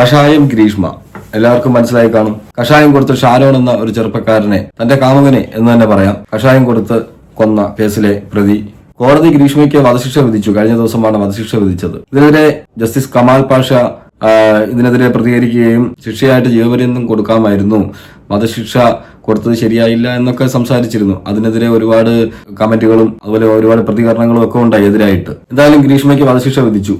കഷായം ഗ്രീഷ്മ. എല്ലാവർക്കും മനസ്സിലായി കാണും. കഷായം കൊടുത്ത് ഷാരോൺ എന്ന ഒരു ചെറുപ്പക്കാരനെ തന്റെ കാമുകനെ എന്ന് തന്നെ പറയാം. കഷായം കൊടുത്ത് കൊന്ന കേസിലെ പ്രതി. കോടതി ഗ്രീഷ്മയ്ക്ക് വധശിക്ഷ വിധിച്ചു. കഴിഞ്ഞ ദിവസമാണ് വധശിക്ഷ വിധിച്ചത്. ഇതിനെതിരെ ജസ്റ്റിസ് കമാൽ പാഷ ഇതിനെതിരെ പ്രതികരിക്കുകയും ശിക്ഷയായിട്ട് ജീവപര്യന്തം കൊടുക്കാമായിരുന്നു. വധശിക്ഷ കൊടുത്തത് ശരിയായില്ല എന്നൊക്കെ സംസാരിച്ചിരുന്നു. അതിനെതിരെ ഒരുപാട് കമന്റുകളും അതുപോലെ ഒരുപാട് പ്രതികരണങ്ങളും ഒക്കെ ഉണ്ടായി എതിരായിട്ട്. എന്തായാലും ഗ്രീഷ്മയ്ക്ക് വധശിക്ഷ വിധിച്ചു.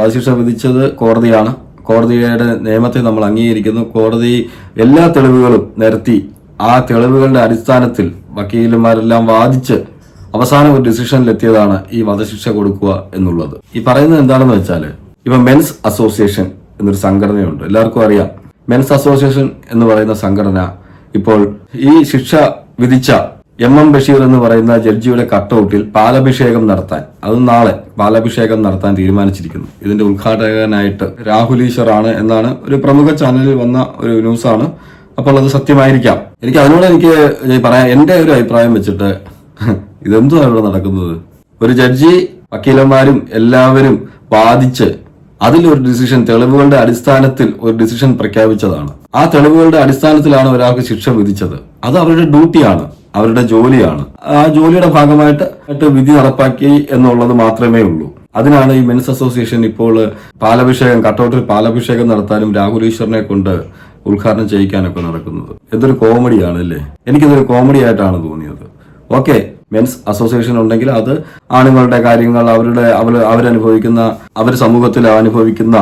വധശിക്ഷ വിധിച്ചത് കോടതിയാണ്. കോടതിയുടെ നിയമത്തെ നമ്മൾ അംഗീകരിക്കുന്നു. കോടതി എല്ലാ തെളിവുകളും നിരത്തി ആ തെളിവുകളുടെ അടിസ്ഥാനത്തിൽ വക്കീലന്മാരെല്ലാം വാദിച്ച് അവസാനം ഒരു ഡിസിഷനിലെത്തിയതാണ് ഈ വധശിക്ഷ കൊടുക്കുക എന്നുള്ളത്. ഈ പറയുന്നത് എന്താണെന്ന് വെച്ചാൽ ഇപ്പൊ മെൻസ് അസോസിയേഷൻ എന്നൊരു സംഘടനയുണ്ട്. എല്ലാവർക്കും അറിയാം. മെൻസ് അസോസിയേഷൻ എന്ന് പറയുന്ന സംഘടന ഇപ്പോൾ ഈ ശിക്ഷ വിധിച്ച എം എം ബഷീർ എന്ന് പറയുന്ന ജഡ്ജിയുടെ കട്ടൗട്ടിൽ പാലഭിഷേകം നടത്താൻ അത് നാളെ പാലഭിഷേകം നടത്താൻ തീരുമാനിച്ചിരിക്കുന്നു. ഇതിന്റെ ഉദ്ഘാടകനായിട്ട് രാഹുൽ ഈശ്വറാണ് എന്നാണ് ഒരു പ്രമുഖ ചാനലിൽ വന്ന ഒരു ന്യൂസാണ്. അപ്പോൾ അത് സത്യമായിരിക്കാം. എനിക്ക് അതിനോട് എനിക്ക് പറയാം എന്റെ ഒരു അഭിപ്രായം വെച്ചിട്ട് ഇതെന്തുവാണ് ഇവിടെ നടക്കുന്നത്? ഒരു ജഡ്ജി വക്കീലന്മാരും എല്ലാവരും വാദിച്ച് അതിലൊരു ഡിസിഷൻ തെളിവുകളുടെ അടിസ്ഥാനത്തിൽ ഒരു ഡിസിഷൻ പ്രഖ്യാപിച്ചതാണ്. ആ തെളിവുകളുടെ അടിസ്ഥാനത്തിലാണ് ഒരാൾക്ക് ശിക്ഷ വിധിച്ചത്. അത് അവരുടെ ഡ്യൂട്ടിയാണ് അവരുടെ ജോലിയാണ്. ആ ജോലിയുടെ ഭാഗമായിട്ട് വിധി നടപ്പാക്കി എന്നുള്ളത് മാത്രമേ ഉള്ളൂ. അതിനാണ് ഈ മെൻസ് അസോസിയേഷൻ ഇപ്പോൾ പാലഭിഷേകം കട്ടൗട്ടിൽ പാലഭിഷേകം നടത്താനും രാഹുൽ ഈശ്വറിനെ കൊണ്ട് ഉദ്ഘാടനം ചെയ്യിക്കാനൊക്കെ നടക്കുന്നത്. എന്തൊരു കോമഡിയാണ് അല്ലേ? എനിക്കിതൊരു കോമഡി ആയിട്ടാണ് തോന്നിയത്. ഓക്കെ മെൻസ് അസോസിയേഷൻ ഉണ്ടെങ്കിൽ അത് ആണുങ്ങളുടെ കാര്യങ്ങൾ അവരുടെ അവർ അവരനുഭവിക്കുന്ന അവർ സമൂഹത്തിൽ അനുഭവിക്കുന്ന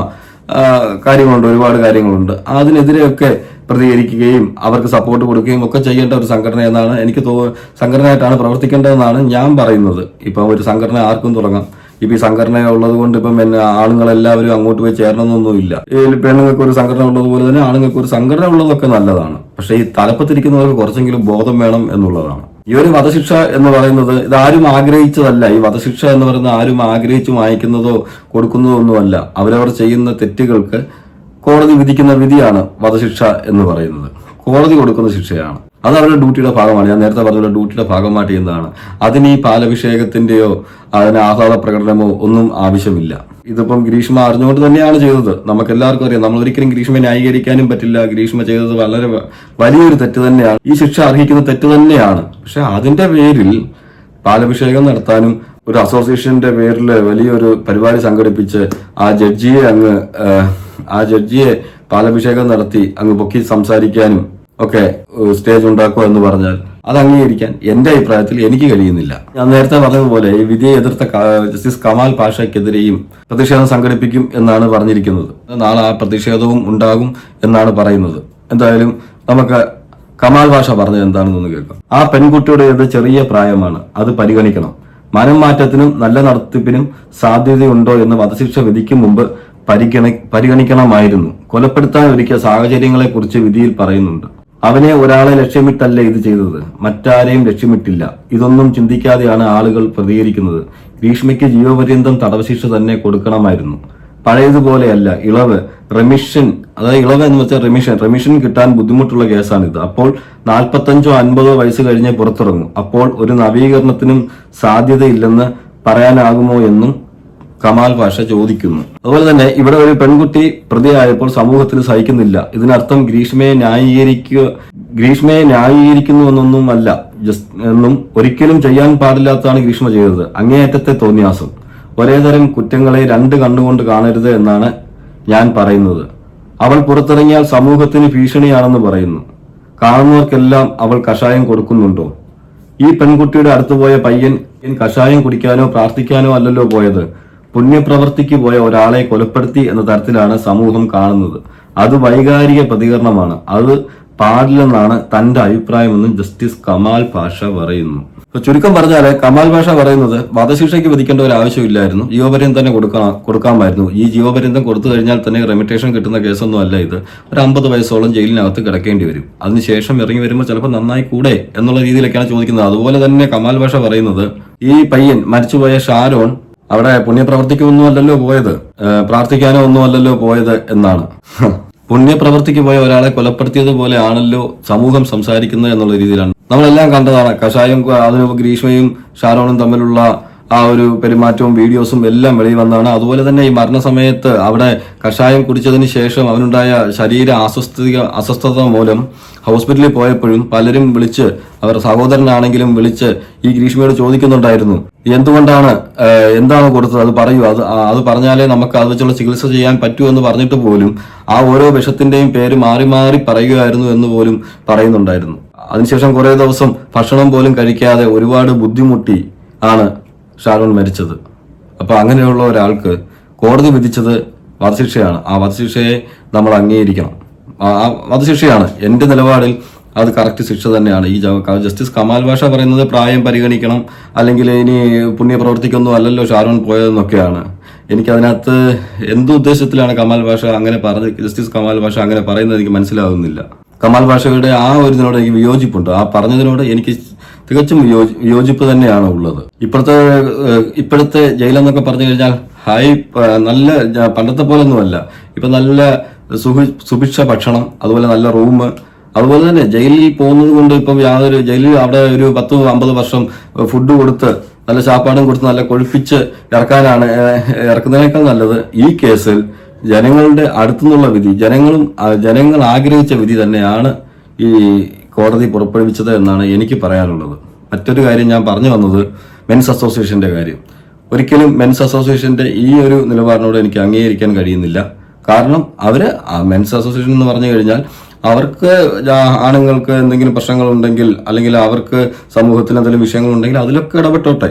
കാര്യങ്ങളുണ്ട് ഒരുപാട് കാര്യങ്ങളുണ്ട്. അതിനെതിരെയൊക്കെ പ്രതികരിക്കുകയും അവർക്ക് സപ്പോർട്ട് കൊടുക്കുകയും ഒക്കെ ചെയ്യേണ്ട ഒരു സംഘടന എന്നാണ് എനിക്ക് തോ സംഘടനയായിട്ടാണ് പ്രവർത്തിക്കേണ്ടതെന്നാണ് ഞാൻ പറയുന്നത്. ഇപ്പം ഒരു സംഘടന ആർക്കും തുടങ്ങാം. ഇപ്പൊ ഈ സംഘടന ഉള്ളത് കൊണ്ട് ഇപ്പം എന്നെ ആളുകളെല്ലാവരും അങ്ങോട്ട് പോയി ചേരണമെന്നൊന്നുമില്ല പെണ്ണുങ്ങൾക്ക് ഒരു സംഘടന ഉള്ളതുപോലെ തന്നെ ആണുങ്ങൾക്ക് ഒരു സംഘടന ഉള്ളതൊക്കെ നല്ലതാണ്. പക്ഷേ ഈ തലപ്പത്തിരിക്കുന്നവർക്ക് കുറച്ചെങ്കിലും ബോധം വേണം എന്നുള്ളതാണ്. ഈ ഒരു വധശിക്ഷ എന്ന് പറയുന്നത് ഇത് ആരും ആഗ്രഹിച്ചതല്ല. ഈ വധശിക്ഷ എന്ന് പറയുന്നത് ആരും ആഗ്രഹിച്ചു വാങ്ങിക്കുന്നതോ കൊടുക്കുന്നതോ ഒന്നുമല്ല. അവരവർ ചെയ്യുന്ന തെറ്റുകൾക്ക് കോടതി വിധിക്കുന്ന വിധിയാണ് വധശിക്ഷ എന്ന് പറയുന്നത്. കോടതി കൊടുക്കുന്ന ശിക്ഷയാണ്. അത് അവരുടെ ഡ്യൂട്ടിയുടെ ഭാഗമാണ്. ഞാൻ നേരത്തെ പറഞ്ഞ ഡ്യൂട്ടിയുടെ ഭാഗമായിട്ട് ചെയ്യുന്നതാണ് അതിന് ഈ പാലഭിഷേകത്തിന്റെയോ അതിന് ആഹ്ലാദ പ്രകടനമോ ഒന്നും ആവശ്യമില്ല. ഇതിപ്പം ഗ്രീഷ്മ അറിഞ്ഞുകൊണ്ട് തന്നെയാണ് ചെയ്തത്. നമുക്ക് എല്ലാവർക്കും അറിയാം. നമ്മൾ ഒരിക്കലും ഗ്രീഷ്മയെ ന്യായീകരിക്കാനും പറ്റില്ല. ഗ്രീഷ്മ ചെയ്തത് വളരെ വലിയൊരു തെറ്റ് തന്നെയാണ്. ഈ ശിക്ഷ അർഹിക്കുന്ന തെറ്റ് തന്നെയാണ്. പക്ഷെ അതിന്റെ പേരിൽ പാലഭിഷേകം നടത്താനും ഒരു അസോസിയേഷന്റെ പേരിൽ വലിയൊരു പരിപാടി സംഘടിപ്പിച്ച് ആ ജഡ്ജിയെ അങ്ങ് ആ ജഡ്ജിയെ പാലഭിഷേകം നടത്തി അങ്ങ് പൊക്കി സംസാരിക്കാനും ഒക്കെ സ്റ്റേജ് ഉണ്ടാക്കുക എന്ന് പറഞ്ഞാൽ അത് അംഗീകരിക്കാൻ എന്റെ അഭിപ്രായത്തിൽ എനിക്ക് കഴിയുന്നില്ല. ഞാൻ നേരത്തെ പറഞ്ഞതുപോലെ ഈ വിധിയെ എതിർത്ത ജസ്റ്റിസ് കമാൽ പാഷയ്ക്കെതിരെയും പ്രതിഷേധം സംഘടിപ്പിക്കും എന്നാണ് പറഞ്ഞിരിക്കുന്നത്. നാളെ ആ പ്രതിഷേധവും ഉണ്ടാകും എന്നാണ് പറയുന്നത്. എന്തായാലും നമുക്ക് കമാൽ ഭാഷ പറഞ്ഞത് എന്താണെന്നൊന്ന് കേൾക്കാം. ആ പെൺകുട്ടിയുടേത് ചെറിയ പ്രായമാണ്. അത് പരിഗണിക്കണം. മനം മാറ്റത്തിനും നല്ല നടത്തിപ്പിനും സാധ്യതയുണ്ടോ എന്ന് വധശിക്ഷ വിധിക്കും മുമ്പ് പരിഗണി പരിഗണിക്കണമായിരുന്നു. കൊലപ്പെടുത്താൻ ഒരുക്കിയ സാഹചര്യങ്ങളെ കുറിച്ച് വിധിയിൽ പറയുന്നുണ്ട്. അവനെ ഒരാളെ ലക്ഷ്യമിട്ടല്ല ഇത് ചെയ്തത്. മറ്റാരെയും ലക്ഷ്യമിട്ടില്ല. ഇതൊന്നും ചിന്തിക്കാതെയാണ് ആളുകൾ പ്രതികരിക്കുന്നത്. ഭീഷ്മയ്ക്ക് ജീവപര്യന്തം തടവശിക്ഷ തന്നെ കൊടുക്കണമായിരുന്നു. പഴയതുപോലെയല്ല. ഇളവ് റെമിഷൻ അതായത് ഇളവ് എന്ന് വെച്ചാൽ റെമിഷൻ. റെമിഷൻ കിട്ടാൻ ബുദ്ധിമുട്ടുള്ള കേസാണിത്. അപ്പോൾ നാൽപ്പത്തഞ്ചോ അൻപതോ വയസ്സ് കഴിഞ്ഞ് പുറത്തിറങ്ങും. അപ്പോൾ ഒരു നവീകരണത്തിനും സാധ്യതയില്ലെന്ന് പറയാനാകുമോ എന്നും കമാൽ ഭാഷ ചോദിക്കുന്നു. അതുപോലെ തന്നെ ഇവിടെ ഒരു പെൺകുട്ടി പ്രതിയായപ്പോൾ സമൂഹത്തിൽ സഹിക്കുന്നില്ല. ഇതിനർത്ഥം ഗ്രീഷ്മയെ ന്യായീകരിക്കുക ഗ്രീഷ്മയെ ന്യായീകരിക്കുന്നു എന്നൊന്നും അല്ല എന്നും ഒരിക്കലും ചെയ്യാൻ പാടില്ലാത്തതാണ് ഗ്രീഷ്മ ചെയ്തത്. അങ്ങേയറ്റത്തെ തോന്നിയാസം. ഒരേതരം കുറ്റങ്ങളെ രണ്ട് കണ്ണുകൊണ്ട് കാണരുത് എന്നാണ് ഞാൻ പറയുന്നത്. അവൾ പുറത്തിറങ്ങിയാൽ സമൂഹത്തിന് ഭീഷണിയാണെന്ന് പറയുന്നു. കാണുന്നവർക്കെല്ലാം അവൾ കഷായം കൊടുക്കുന്നുണ്ടോ? ഈ പെൺകുട്ടിയുടെ അടുത്ത് പോയ പയ്യൻ കഷായം കുടിക്കാനോ പ്രാർത്ഥിക്കാനോ അല്ലല്ലോ പോയത്. പുണ്യപ്രവർത്തിക്ക് പോയ ഒരാളെ കൊലപ്പെടുത്തി എന്ന തരത്തിലാണ് സമൂഹം കാണുന്നത്. അത് വൈകാരിക പ്രതികരണമാണ്. അത് പാടില്ലെന്നാണ് തന്റെ അഭിപ്രായമെന്നും ജസ്റ്റിസ് കമാൽ പാഷ പറയുന്നു. ചുരുക്കം പറഞ്ഞാൽ കമാൽ ഭാഷ പറയുന്നത് വധശിക്ഷയ്ക്ക് വിധിക്കേണ്ട ഒരു ആവശ്യമില്ലായിരുന്നു. ജീവപര്യന്തം തന്നെ കൊടുക്കാം കൊടുക്കാമായിരുന്നു. ഈ ജീവപര്യന്തം കൊടുത്തു കഴിഞ്ഞാൽ തന്നെ റെമിറ്റേഷൻ കിട്ടുന്ന കേസൊന്നും അല്ല ഇത്. ഒരു അമ്പത് വയസ്സോളം ജയിലിനകത്ത് കിടക്കേണ്ടി വരും. അതിനുശേഷം ഇറങ്ങി വരുമ്പോൾ ചിലപ്പോൾ നന്നായി കൂടെ എന്നുള്ള രീതിയിലൊക്കെയാണ് ചോദിക്കുന്നത്. അതുപോലെ തന്നെ കമാൽ ഭാഷ പറയുന്നത് ഈ പയ്യൻ മരിച്ചുപോയ ഷാരോൺ അവിടെ പുണ്യപ്രവർത്തിക്കൊന്നും അല്ലല്ലോ പോയത് പ്രാർത്ഥിക്കാനോ ഒന്നും അല്ലല്ലോ പോയത് എന്നാണ്. പുണ്യപ്രവർത്തിക്ക് പോയ ഒരാളെ കൊലപ്പെടുത്തിയതുപോലെ ആണല്ലോ സമൂഹം സംസാരിക്കുന്നത് എന്നുള്ള രീതിയിലാണ്. നമ്മളെല്ലാം കണ്ടതാണ്. കഷായം അതിന് ഗ്രീഷ്മയും ഷാരോണും തമ്മിലുള്ള ആ ഒരു പെരുമാറ്റവും വീഡിയോസും എല്ലാം വെളിയിൽ വന്നതാണ്. അതുപോലെ തന്നെ ഈ മരണസമയത്ത് അവിടെ കഷായം കുടിച്ചതിന് ശേഷം അവനുണ്ടായ ശരീര അസ്വസ്ഥത അസ്വസ്ഥത മൂലം ഹോസ്പിറ്റലിൽ പോയപ്പോഴും പലരും വിളിച്ച് അവർ സഹോദരനാണെങ്കിലും വിളിച്ച് ഈ ഗ്രീഷ്മയോട് ചോദിക്കുന്നുണ്ടായിരുന്നു. എന്തുകൊണ്ടാണ് എന്താണ് കൊടുത്തത്? അത് പറയൂ. അത് അത് പറഞ്ഞാലേ നമുക്ക് അത് വെച്ചുള്ള ചികിത്സ ചെയ്യാൻ പറ്റൂ എന്ന് പറഞ്ഞിട്ട് പോലും ആ ഓരോ വിഷത്തിന്റെയും പേര് മാറി മാറി പറയുകയായിരുന്നു എന്ന് പോലും പറയുന്നുണ്ടായിരുന്നു. അതിനുശേഷം കുറേ ദിവസം ഭക്ഷണം പോലും കഴിക്കാതെ ഒരുപാട് ബുദ്ധിമുട്ടി ആണ് ഷാരോൺ മരിച്ചത്. അപ്പൊ അങ്ങനെയുള്ള ഒരാൾക്ക് കോടതി വിധിച്ചത് വധശിക്ഷയാണ്. ആ വധശിക്ഷയെ നമ്മൾ അംഗീകരിക്കണം. ആ വധശിക്ഷയാണ്. എന്റെ നിലപാടിൽ അത് കറക്റ്റ് ശിക്ഷ തന്നെയാണ്. ഈ ജസ്റ്റിസ് കമാൽ ഭാഷ പറയുന്നത് പ്രായം പരിഗണിക്കണം അല്ലെങ്കിൽ ഇനി പുണ്യപ്രവർത്തിക്കൊന്നും അല്ലല്ലോ ഷാരോൺ പോയതെന്നൊക്കെയാണ്. എനിക്കതിനകത്ത് എന്ത് ഉദ്ദേശത്തിലാണ് കമാൽ ഭാഷ അങ്ങനെ പറഞ്ഞ് ജസ്റ്റിസ് കമാൽ ഭാഷ അങ്ങനെ പറയുന്നത് എനിക്ക് മനസ്സിലാകുന്നില്ല കമാൽ ഭാഷയുടെ ആ ഒരു ഇതിനോട് എനിക്ക് വിയോജിപ്പുണ്ട്. ആ പറഞ്ഞതിനോട് എനിക്ക് തികച്ചും യോജിപ്പ് തന്നെയാണ് ഉള്ളത്. ഇപ്പോഴത്തെ ഇപ്പോഴത്തെ ജയിലെന്നൊക്കെ പറഞ്ഞു കഴിഞ്ഞാൽ ഹൈ നല്ല പണ്ടത്തെ പോലെ ഒന്നുമല്ല ഇപ്പം നല്ല സുഭിക്ഷ ഭക്ഷണം അതുപോലെ നല്ല റൂം അതുപോലെ തന്നെ ജയിലിൽ പോകുന്നത് കൊണ്ട് ഇപ്പം യാതൊരു ജയിലിൽ അവിടെ ഒരു പത്ത് അമ്പത് വർഷം ഫുഡ് കൊടുത്ത് നല്ല ചാപ്പാടും കൊടുത്ത് നല്ല കൊഴുപ്പിച്ച് ഇറക്കാനാണ് ഇറക്കുന്നതിനേക്കാൾ നല്ലത് ഈ കേസിൽ ജനങ്ങളുടെ അടുത്തുനിന്നുള്ള വിധി ജനങ്ങളും ജനങ്ങൾ ആഗ്രഹിച്ച വിധി തന്നെയാണ് ഈ കോടതി പുറപ്പെടുവിച്ചത് എന്നാണ് എനിക്ക് പറയാനുള്ളത്. മറ്റൊരു കാര്യം ഞാൻ പറഞ്ഞു വന്നത് മെൻസ് അസോസിയേഷന്റെ കാര്യം. ഒരിക്കലും മെൻസ് അസോസിയേഷന്റെ ഈ ഒരു നിലപാടിനോട് എനിക്ക് അംഗീകരിക്കാൻ കഴിയുന്നില്ല. കാരണം അവർ മെൻസ് അസോസിയേഷൻ എന്ന് പറഞ്ഞു കഴിഞ്ഞാൽ അവർക്ക് ആണുങ്ങൾക്ക് എന്തെങ്കിലും പ്രശ്നങ്ങളുണ്ടെങ്കിൽ അല്ലെങ്കിൽ അവർക്ക് സമൂഹത്തിൽ എന്തെങ്കിലും വിഷയങ്ങളുണ്ടെങ്കിൽ അതിലൊക്കെ ഇടപെട്ടോട്ടെ.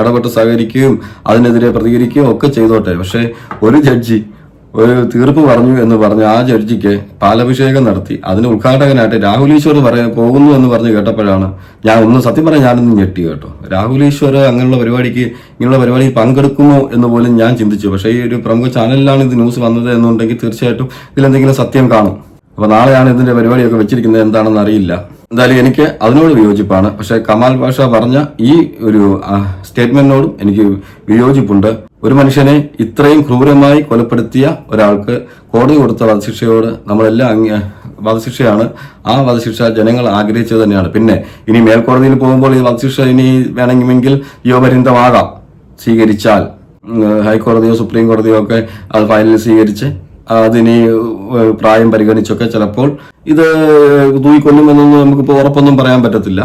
ഇടപെട്ട് സഹകരിക്കുകയും അതിനെതിരെ പ്രതികരിക്കുകയും ഒക്കെ ചെയ്തോട്ടെ. പക്ഷേ ഒരു ജഡ്ജി ഒരു തീർപ്പ് പറഞ്ഞു എന്ന് പറഞ്ഞ് ആ ജഡ്ജിക്ക് പാലഭിഷേകം നടത്തി. അതിന് ഉദ്ഘാടകനായിട്ട് രാഹുൽ ഈശ്വർ പറയാൻ പോകുന്നു എന്ന് പറഞ്ഞ് കേട്ടപ്പോഴാണ് ഞാൻ ഒന്ന് സത്യം പറയാൻ ഞാനൊന്ന് ഞെട്ടി കേട്ടോ. രാഹുൽ ഈശ്വർ അങ്ങനെയുള്ള പരിപാടിക്ക് ഇങ്ങനെയുള്ള പരിപാടിയിൽ പങ്കെടുക്കുമോ എന്ന് പോലും ഞാൻ ചിന്തിച്ചു. പക്ഷേ ഈ ഒരു പ്രമുഖ ചാനലിലാണ് ഇത് ന്യൂസ് വന്നത് എന്നുണ്ടെങ്കിൽ തീർച്ചയായിട്ടും ഇതിലെന്തെങ്കിലും സത്യം കാണും. അപ്പൊ നാളെയാണ് ഇതിന്റെ പരിപാടിയൊക്കെ വെച്ചിരിക്കുന്നത് എന്താണെന്ന് അറിയില്ല. എന്തായാലും എനിക്ക് അതിനോട് വിയോജിപ്പാണ്. പക്ഷെ കമാൽ പാഷ പറഞ്ഞ ഈ ഒരു സ്റ്റേറ്റ്മെന്റിനോടും എനിക്ക് വിയോജിപ്പുണ്ട്. ഒരു മനുഷ്യനെ ഇത്രയും ക്രൂരമായി കൊലപ്പെടുത്തിയ ഒരാൾക്ക് കോടതി കൊടുത്ത വധശിക്ഷയോട് നമ്മളെല്ലാം അങ്ങ് വധശിക്ഷയാണ്. ആ വധശിക്ഷ ജനങ്ങൾ ആഗ്രഹിച്ചത് തന്നെയാണ്. പിന്നെ ഇനി മേൽക്കോടതിയിൽ പോകുമ്പോൾ ഈ വധശിക്ഷ ഇനി വേണമെങ്കിൽ യോപരിന്തമാകാം സ്വീകരിച്ചാൽ. ഹൈക്കോടതിയോ സുപ്രീം കോടതിയോ ഒക്കെ അത് ഫൈനൽ സ്വീകരിച്ച് അതിന് പ്രായം പരിഗണിച്ചൊക്കെ ചിലപ്പോൾ ഇത് തൂയിക്കൊല്ലുമെന്നൊന്നും നമുക്കിപ്പോൾ ഉറപ്പൊന്നും പറയാൻ പറ്റത്തില്ല.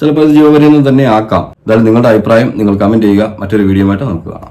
ചിലപ്പോൾ ഇത് ജീവപര്യന്തം തന്നെ ആക്കാം. എന്തായാലും നിങ്ങളുടെ അഭിപ്രായം നിങ്ങൾ കമന്റ് ചെയ്യുക. മറ്റൊരു വീഡിയോ ആയിട്ട് നമുക്ക് കാണാം.